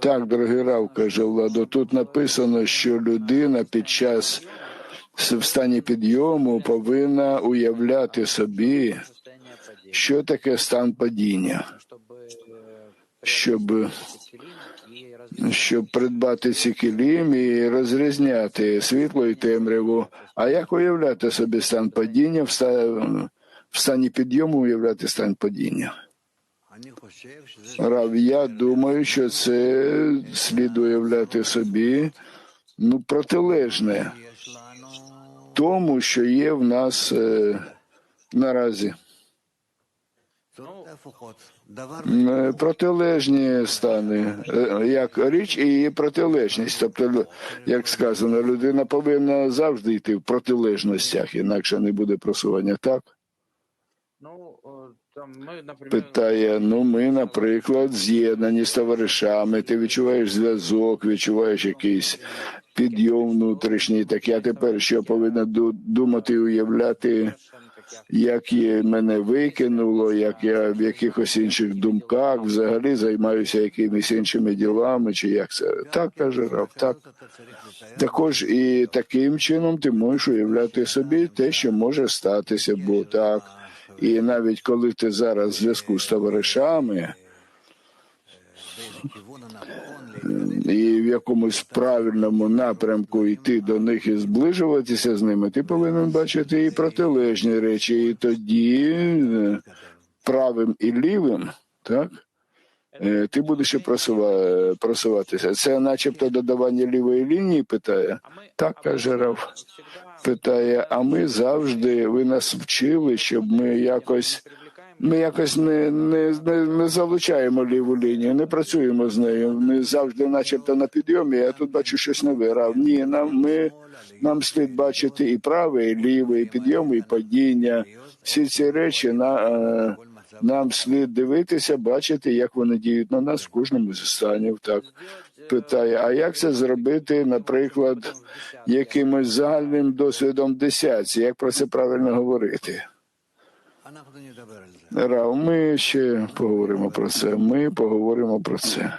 Так, дорогий Рав, каже Владо, тут написано, що людина під час в стані підйому повинна уявляти собі, що таке стан падіння, щоб, щоб придбати ці кілім і розрізняти світло і темряву. А як уявляти собі стан падіння в стані підйому уявляти стан падіння? Рав, я думаю, що це слід уявляти собі ну, протилежне тому, що є в нас е, наразі. Е, Протилежні стани, е, як річ і її протилежність. Тобто, як сказано, людина повинна завжди йти в протилежностях, інакше не буде просування. Так Ну, е, там ми, наприклад, питає: ну, ми, наприклад, з'єднані з товаришами, ти відчуваєш зв'язок, відчуваєш якийсь підйом внутрішній. Так я тепер що повинен ду- думати і уявляти, як є, мене викинуло, як я в якихось інших думках взагалі займаюся якимись іншими ділами, чи як це так каже Рав, так. Також і таким чином ти можеш уявляти собі те, що може статися, бо так. І навіть коли ти зараз в зв'язку з товаришами і в якомусь правильному напрямку йти до них і зближуватися з ними, ти повинен бачити і протилежні речі, і тоді е, правим і лівим, так? Е, Ти будеш просува- просуватися. Це начебто додавання лівої лінії, питає. Так каже всегда Питає, а ми завжди, ви нас вчили, щоб ми якось ми якось не, не, не, не залучаємо ліву лінію, не працюємо з нею. Ми завжди, начебто, на підйомі. Я тут бачу щось нове. Рав. Ні, нам ми нам слід бачити і праве, і ліве, і підйоми, і падіння. Всі ці речі на е, нам слід дивитися, бачити, як вони діють на нас в кожному зі станів. Так питає, а як це зробити, наприклад, якимось загальним досвідом десятці? Як про це правильно говорити? Рав, ми ще поговоримо про це. Ми поговоримо про це.